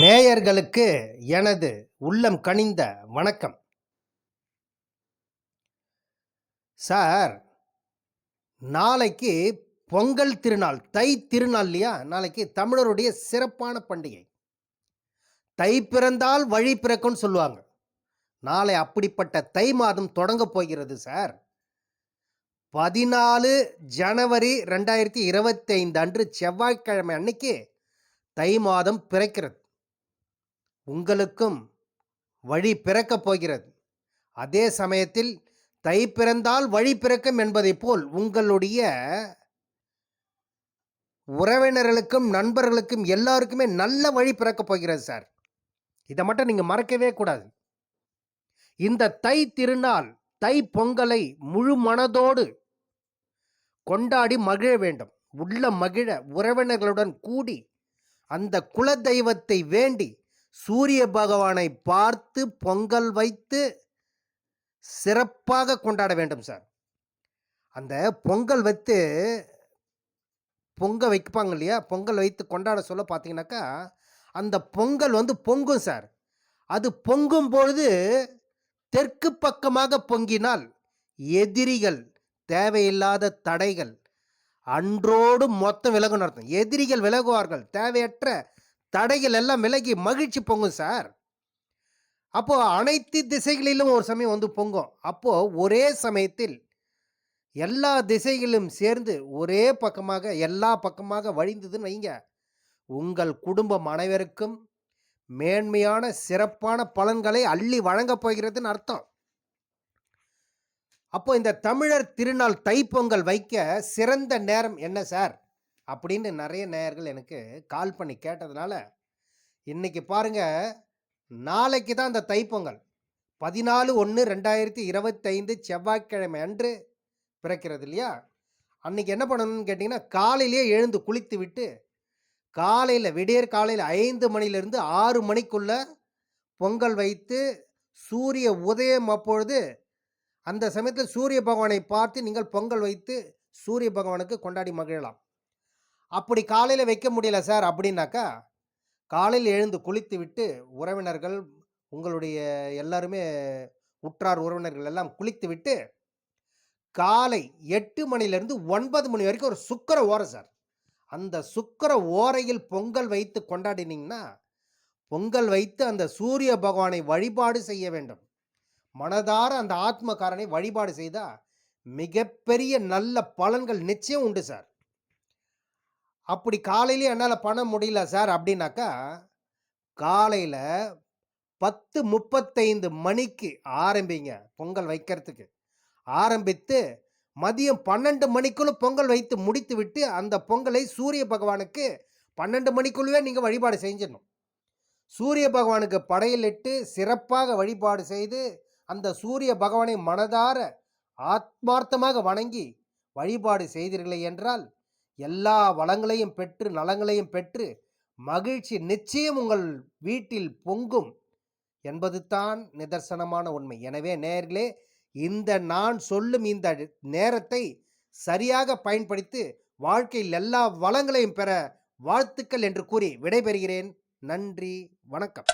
நேயர்களுக்கு எனது உள்ளம் கனிந்த வணக்கம். சார் நாளைக்கு பொங்கல் திருநாள் தை திருநாள் இல்லையா? நாளைக்கு தமிழருடைய சிறப்பான பண்டிகை. தை பிறந்தால் வழி பிறக்கும்னு சொல்லுவாங்க. நாளை அப்படிப்பட்ட தை மாதம் தொடங்க போகிறது சார். பதினாலு ஜனவரி ரெண்டாயிரத்தி இருபத்தைந்து அன்று செவ்வாய்க்கிழமை அன்னைக்கு தை மாதம் பிறக்கிறது. உங்களுக்கும் வழி பிறக்கப் போகிறது. அதே சமயத்தில் தை பிறந்தால் வழி பிறக்கும் என்பதைப் போல் உங்களுடைய உறவினர்களுக்கும் நண்பர்களுக்கும் எல்லாருக்குமே நல்ல வழி பிறக்கப் போகிறது சார். இதை மட்டும் நீங்கள் மறக்கவே கூடாது. இந்த தை திருநாள் தை பொங்கலை முழு மனதோடு கொண்டாடி மகிழ வேண்டும். உள்ள மகிழ உறவினர்களுடன் கூடி அந்த குல தெய்வத்தை வேண்டி சூரிய பகவானை பார்த்து பொங்கல் வைத்து சிறப்பாக கொண்டாட வேண்டும் சார். அந்த பொங்கல் வைத்து பொங்க வைப்பாங்க இல்லையா? பொங்கல் வைத்து கொண்டாட சொல்ல பார்த்தீங்கன்னாக்கா அந்த பொங்கல் வந்து பொங்கும் சார். அது பொங்கும் பொழுது தெற்கு பக்கமாக பொங்கினால் எதிரிகள் தேவையில்லாத தடைகள் அன்றோடு மொத்தம் விலகுன்னு அர்த்தம். எதிரிகள் விலகுவார்கள் தேவையற்ற தடைகள் எல்லாம் விலகி மகிழ்ச்சி பொங்கும் சார். அப்போ அனைத்து திசைகளிலும் ஒரு சமயம் வந்து பொங்கும். அப்போ ஒரே சமயத்தில் எல்லா திசைகளும் சேர்ந்து ஒரே பக்கமாக எல்லா பக்கமாக வழிந்ததுன்னு வைங்க. உங்கள் குடும்பம் அனைவருக்கும் மேன்மையான சிறப்பான பலன்களை அள்ளி வழங்கப் போகிறதுன்னு அர்த்தம். அப்போ இந்த தமிழர் திருநாள் தைப்பொங்கல் வைக்க சிறந்த நேரம் என்ன சார்? அப்படின்னு நிறைய நேயர்கள் எனக்கு கால் பண்ணி கேட்டதுனால இன்றைக்கி பாருங்கள் நாளைக்கு தான் அந்த தைப்பொங்கல். பதினாலு ஒன்று ரெண்டாயிரத்தி இருபத்தைந்து செவ்வாய்க்கிழமை அன்று பிறக்கிறது இல்லையா? அன்னைக்கு என்ன பண்ணணும்னு கேட்டிங்கன்னா காலையிலேயே எழுந்து குளித்து விட்டு காலையில் விடியற் காலையில் ஐந்து மணிலேருந்து ஆறு மணிக்குள்ள பொங்கல் வைத்து சூரிய உதயம் அப்பொழுது அந்த சமயத்தில் சூரிய பகவானை பார்த்து நீங்கள் பொங்கல் வைத்து சூரிய பகவானுக்கு கொண்டாடி மகிழலாம். அப்படி காலையில் வைக்க முடியல சார் அப்படின்னாக்கா காலையில் எழுந்து குளித்து விட்டு உறவினர்கள் உங்களுடைய எல்லாருமே உற்றார் உறவினர்கள் எல்லாம் குளித்து விட்டு காலை எட்டு மணிலேருந்து ஒன்பது மணி வரைக்கும் ஒரு சுக்கர ஓரம் சார். அந்த சுக்கர ஓரையில் பொங்கல் வைத்து கொண்டாடினீங்கன்னா பொங்கல் வைத்து அந்த சூரிய பகவானை வழிபாடு செய்ய வேண்டும். மனதார அந்த ஆத்மகாரனை வழிபாடு செய்தால் மிகப்பெரிய நல்ல பலன்கள் நிச்சயம் உண்டு சார். அப்படி காலையிலேயே என்னால் பண்ண முடியல சார் அப்படின்னாக்கா காலையில் பத்து முப்பத்தைந்து மணிக்கு ஆரம்பிங்க பொங்கல் வைக்கிறதுக்கு. ஆரம்பித்து மதியம் பன்னெண்டு மணிக்குள்ள பொங்கல் வைத்து முடித்து விட்டு அந்த பொங்கலை சூரிய பகவானுக்கு பன்னெண்டு மணிக்குள்ளவே நீங்கள் வழிபாடு செஞ்சிடணும். சூரிய பகவானுக்கு படையிலிட்டு சிறப்பாக வழிபாடு செய்து அந்த சூரிய பகவானை மனதார ஆத்மார்த்தமாக வணங்கி வழிபாடு செய்தீர்களே என்றால் எல்லா வளங்களையும் பெற்று நலங்களையும் பெற்று மகிழ்ச்சி நிச்சயம் உங்கள் வீட்டில் பொங்கும் என்பது தான் நிதர்சனமான உண்மை. எனவே நேர்களே இந்த நான் சொல்லும் இந்த நேரத்தை சரியாக பயன்படுத்தி வாழ்க்கையில் எல்லா வளங்களையும் பெற வாழ்த்துக்கள் என்று கூறி விடைபெறுகிறேன். நன்றி வணக்கம்.